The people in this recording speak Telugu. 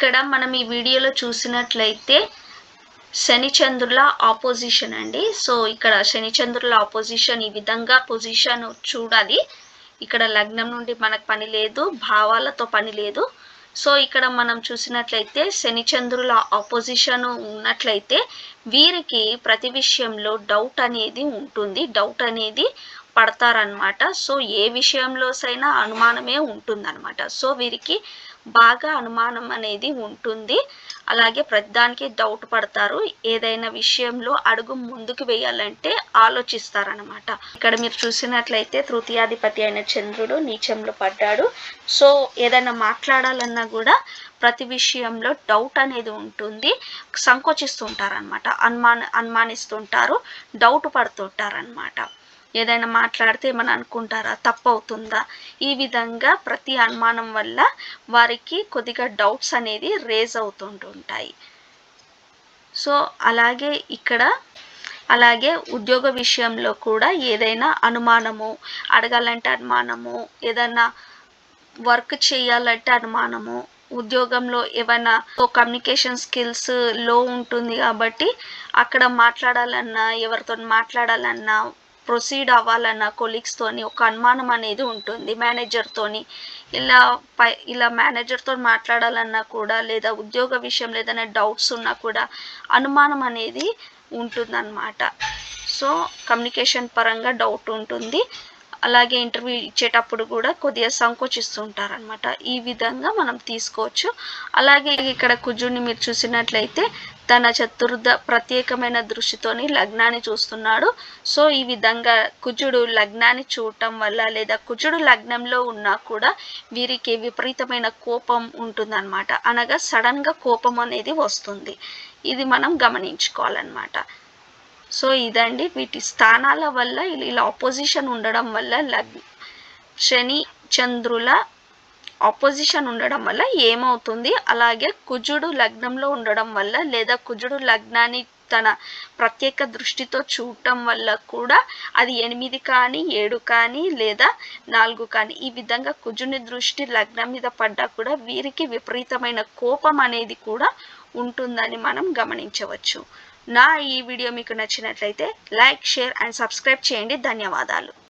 ఇక్కడ మనం ఈ వీడియోలో చూసినట్లయితే శనిచంద్రుల ఆపోజిషన్ అండి. సో ఇక్కడ శనిచంద్రుల ఆపోజిషన్ ఈ విధంగా పొజిషన్ చూడాలి. ఇక్కడ లగ్నం నుండి మనకు పని లేదు భావాలతో పని లేదు. సో ఇక్కడ మనం చూసినట్లయితే శనిచంద్రుల ఆపోజిషన్ ఉన్నట్లయితే వీరికి ప్రతి విషయంలో డౌట్ అనేది ఉంటుంది. డౌట్ అనేది పడతారనమాట సో ఏ విషయంలో సైనా అనుమానమే ఉంటుందన్నమాట. సో వీరికి బాగా అనుమానం అనేది ఉంటుంది. అలాగే ప్రతిదానికి డౌట్ పడతారు. ఏదైనా విషయంలో అడుగు ముందుకు వేయాలంటే ఆలోచిస్తారనమాట ఇక్కడ మీరు చూసినట్లయితే తృతీయాధిపతి అయిన చంద్రుడు నీచంలో పడ్డాడు. సో ఏదైనా మాట్లాడాలన్నా కూడా ప్రతి విషయంలో డౌట్ అనేది ఉంటుంది. సంకోచిస్తుంటారనమాట అనుమాన అనుమానిస్తుంటారు. డౌట్ పడుతుంటారనమాట ఏదైనా మాట్లాడితే ఏమైనా అనుకుంటారా? తప్పు అవుతుందా ఈ విధంగా ప్రతి అనుమానం వల్ల వారికి కొద్దిగా డౌట్స్ అనేది రేజ్ అవుతుంటుంటాయి. సో అలాగే ఇక్కడ అలాగే ఉద్యోగ విషయంలో కూడా ఏదైనా అనుమానము అడగాలంటే అనుమానము ఏదైనా వర్క్ చేయాలంటే అనుమానము ఉద్యోగంలో ఏమైనా కమ్యూనికేషన్ స్కిల్స్లో ఉంటుంది కాబట్టి అక్కడ మాట్లాడాలన్నా ఎవరితో మాట్లాడాలన్నా ప్రొసీడ్ అవ్వాలన్న కొలీగ్స్తోని ఒక అనుమానం అనేది ఉంటుంది. మేనేజర్తోని ఇలా పై ఇలా మేనేజర్తో మాట్లాడాలన్నా కూడా లేదా ఉద్యోగ విషయంలో ఏదైనా డౌట్స్ ఉన్నా కూడా అనుమానం అనేది ఉంటుందన్నమాట. సో కమ్యూనికేషన్ పరంగా డౌట్ ఉంటుంది. అలాగే ఇంటర్వ్యూ ఇచ్చేటప్పుడు కూడా కొద్దిగా సంకోచిస్తుంటారనమాట ఈ విధంగా మనం తీసుకోవచ్చు. అలాగే ఇక్కడ కుజుడిని మీరు చూసినట్లయితే తన చతుర్థ ప్రత్యేకమైన దృష్టితోని లగ్నాన్ని చూస్తున్నాడు. సో ఈ విధంగా కుజుడు లగ్నాన్ని చూడటం వల్ల లేదా కుజుడు లగ్నంలో ఉన్నా కూడా వీరికి విపరీతమైన కోపం ఉంటుందన్నమాట. అనగా సడన్గా కోపం అనేది వస్తుంది. ఇది మనం గమనించుకోవాలన్నమాట. సో ఇదండి వీటి స్థానాల వల్ల ఇలా ఆపోజిషన్ ఉండడం వల్ల లగ్ శని చంద్రుల ఆపోజిషన్ ఉండడం వల్ల ఏమవుతుంది? అలాగే కుజుడు లగ్నంలో ఉండడం వల్ల లేదా కుజుడు లగ్నాన్ని తన ప్రత్యేక దృష్టితో చూడటం వల్ల కూడా అది ఎనిమిది కానీ ఏడు కానీ లేదా నాలుగు కానీ ఈ విధంగా కుజుని దృష్టి లగ్నం మీద పడ్డా కూడా వీరికి విపరీతమైన కోపం అనేది కూడా ఉంటుందని మనం గమనించవచ్చు. నా ఈ వీడియో మీకు నచ్చినట్లయితే లైక్ షేర్ అండ్ సబ్స్క్రైబ్ చేయండి. ధన్యవాదాలు.